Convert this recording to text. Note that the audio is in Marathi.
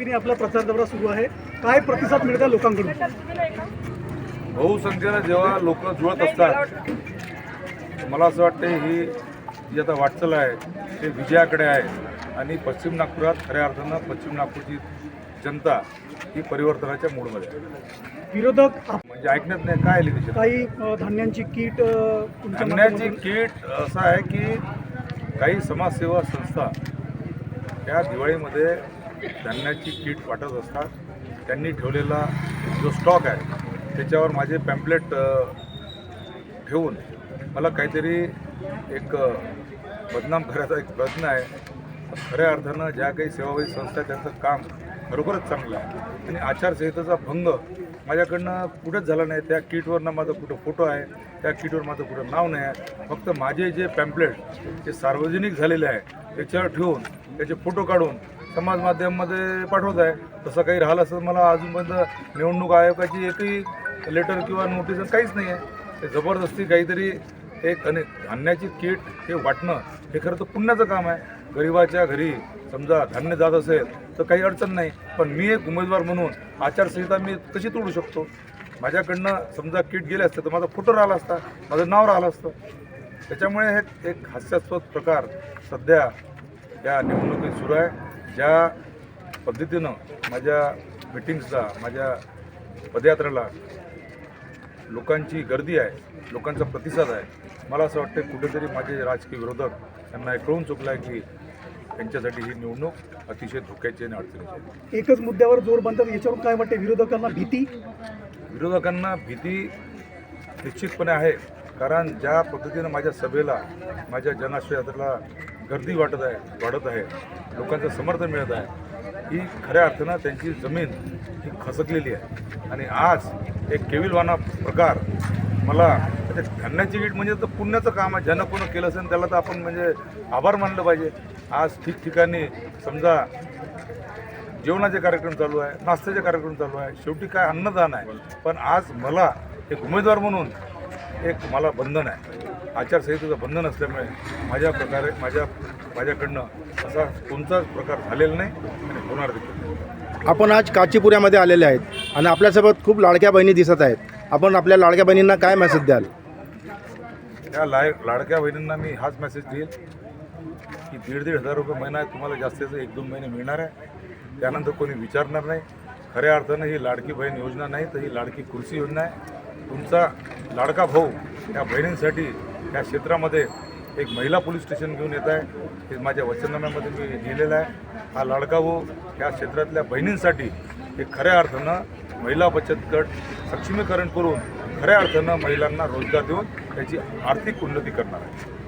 पद्धतीने आपला प्रचार दौरा सुरू आहे. काय प्रतिसाद मिळत लोकांकडून? बहुसंख्येनं जेव्हा लोक जुळत असतात मला असं वाटतं ही जी आता वाटचाल आहे ते विजयाकडे आहे. आणि पश्चिम नागपुरात खऱ्या अर्थानं पश्चिम नागपूरची जनता ही परिवर्तनाच्या मूडमध्ये आहे. विरोधक म्हणजे ऐकण्यात नाही काय आली त्याच्यात काही धान्यांची किट धान्याची किट असं आहे की काही समाजसेवा संस्था त्या दिवाळीमध्ये धान्याची किट वाटत असतात. त्यांनी ठेवलेला जो स्टॉक आहे त्याच्यावर माझे पॅम्पलेट ठेवून मला काहीतरी एक बदनाम करायचा एक प्रयत्न आहे. खऱ्या अर्थानं ज्या काही सेवाभावी संस्था त्यांचं काम खरोखरच चांगलं आहे. आणि आचारसंहितेचा भंग माझ्याकडनं कुठंच झाला नाही. त्या किटवरनं माझा कुठं फोटो आहे त्या किटवर माझं कुठं नाव नाही आहे. फक्त माझे जे पॅम्पलेट जे सार्वजनिक झालेले आहे त्याच्यावर ठेवून त्याचे फोटो काढून समाज माध्यमामध्ये पाठवत आहे. तसं काही राहिलं असं मला अजूनपर्यंत निवडणूक आयोगाची एकही लेटर किंवा नोटीस काहीच नाही आहे ते जबरदस्ती काहीतरी एक अनेक धान्याची किट हे वाटणं हे खरं तर पुण्याचं काम आहे. गरिबाच्या घरी समजा धान्य जात असेल तर काही अडचण नाही. पण मी एक उमेदवार म्हणून आचारसंहिता मी कशी तोडू शकतो? माझ्याकडनं समजा किट गेले असते तर माझा फोटो राहिला असता माझं नाव राहिलं असतं. त्याच्यामुळे हे एक हास्यास्पद प्रकार सध्या या निवडणुकीत सुरू आहे. ज्या पद्धतीनं माझ्या मिटिंग्सला माझ्या पदयात्रेला लोकांची गर्दी आहे लोकांचा प्रतिसाद आहे मला असं वाटतं कुठेतरी माझे राजकीय विरोधक यांना हे कळून चुकलं आहे की त्यांच्यासाठी ही निवडणूक अतिशय धोक्याची आणि अडचणीची एकच मुद्द्यावर जोर बांधतात याच्यावरून काय वाटते विरोधकांना भीती? विरोधकांना भीती निश्चितपणे आहे कारण ज्या पद्धतीनं माझ्या सभेला माझ्या जनाश्रय यात्रेला गर्दी वाटत आहे वाढत आहे. लोकांचं समर्थन मिळत आहे. ही खऱ्या अर्थानं त्यांची जमीन ही खसकलेली आहे. आणि आज एक केविलवाना प्रकार मला त्या धान्याची वीट म्हणजे तर पुण्याचं काम आहे. ज्यानं कोणं केलं असेल त्याला तर आपण म्हणजे आभार मानलं पाहिजे. आज ठिकठिकाणी समजा जेवणाचे कार्यक्रम चालू आहे नाश्त्याचे कार्यक्रम चालू आहे. शेवटी काय अन्नदान आहे. पण आज मला एक उमेदवार म्हणून एक मला बंधन आहे. आचारसंहितेचं बंधन असल्यामुळे माझ्या प्रकारे माझ्या माझ्याकडनं असा कोणताच प्रकार झालेला नाही आणि होणार देखील. आपण आज काचीपुऱ्यामध्ये आलेले आहेत आणि आपल्यासोबत खूप लाडक्या बहिणी दिसत आहेत. आपण आपल्या लाडक्या बहिणींना काय मेसेज द्याल? त्या लाय लाडक्या बहिणींना मी हाच मेसेज देईल की दीड दीड हजार रुपये महिना तुम्हाला जास्तीचं एक दोन महिने मिळणार आहे. त्यानंतर कोणी विचारणार नाही. खऱ्या अर्थानं ही लाडकी बहीण योजना नाही तर ही लाडकी कृषी योजना आहे. तुमचा लाडका भाऊ या बहिणींसाठी या क्षेत्रामध्ये एक महिला पोलीस स्टेशन घेऊन येत आहे. हे माझ्या वचननाम्यामध्ये मी लिहिलेलं आहे. हा लाडका भाऊ या क्षेत्रातल्या बहिणींसाठी हे खऱ्या अर्थानं महिला बचत गट सक्षमीकरण करून खऱ्या अर्थानं महिलांना रोजगार देऊन त्याची आर्थिक उन्नती करणार आहे.